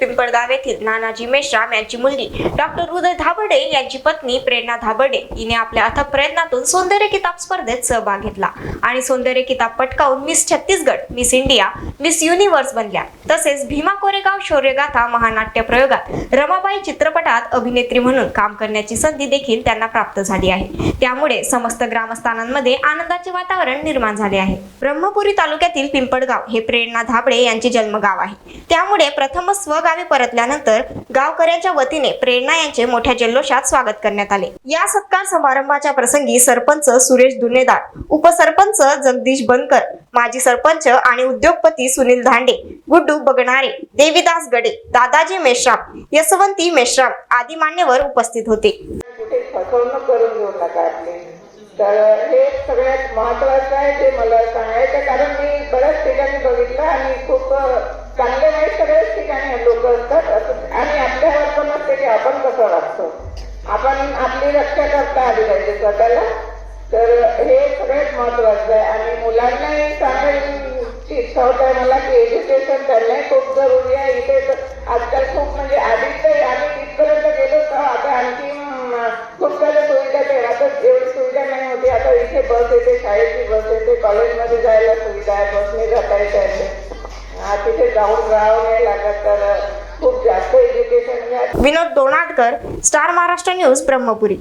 the Pimpalgaon येथील नानाजी मेश्राम यांची मुलगी डॉक्टर उदय धाबडे यांची पत्नी प्रेरणा धाबडे हिने आपल्या अथक प्रयत्नातून सौंदर्य किताब स्पर्धेत सहभाग घेतला. आणि सौंदर्य किताब पटकावून miss Chhattisgarh miss India miss universe बनल्या. तसेच भीमा कोरेगाव शौर्यगाथा महानाट्य प्रयोगात रमाबाई चित्रपटात अभिनेत्री म्हणून काम करण्याची संधी देखील त्यांना प्राप्त झाली आहे. त्यामुळे समस्त ग्रामस्थानांमध्ये आनंदाचे वातावरण निर्माण झाले आहे. ब्रह्मपुरी तालुक्यातील पिंपळगाव हे प्रेरणा धाबडे यांचे जन्मगाव आहे. त्यामुळे प्रथमच स्वगावी परतल्यानंतर गावकऱ्यांच्या वतीने प्रेरणा यांचे मोठ्या जल्लोषात स्वागत करण्यात आले. या सत्कार समारंभाच्या प्रसंगी सरपंच सुरेश दुनेदार उपसरपंच जगदीश बनकर माजी सरपंच आणि उद्योगपती सुनील धांडे गुड्डू बगणारे देवीदास गडे दादाजी मेश्राम यशवंती मेश्राम आदी मान्यवर उपस्थित होते. फसवणूक करून घेऊ नका आपली. तर हे सगळ्यात महत्वाचं आहे ते मला सांगायचं कारण मी बऱ्याच ठिकाणी बघितलं आणि खूप चांगले वाईट लोक असतात. आणि आणि हात पण असते की आपण कसं वागतो? आपण आपली रक्षा करता आली पाहिजे स्वतःला. तर हे सगळ्यात महत्वाचं आहे. आणि मुलांनाही सांगायची इच्छा होत. आहे मला की एज्युकेशन करणं खूप जरुरी आहे. इथे तर आजकाल खूप म्हणजे आधी तर आम्ही तिथपर्यंत गेलो तर आता आणखी खूप साऱ्या सुविधा ते आता एवढी सुविधा नाही होती. आता इथे बस येते शाळेची बस येते कॉलेजमध्ये जायला सुविधा आहे. बसने जाता येते हा, तिथे जाऊन राहावं नाही लागत तर खूप जास्त education Vinod Donatkar star Maharashtra news Brahmapuri.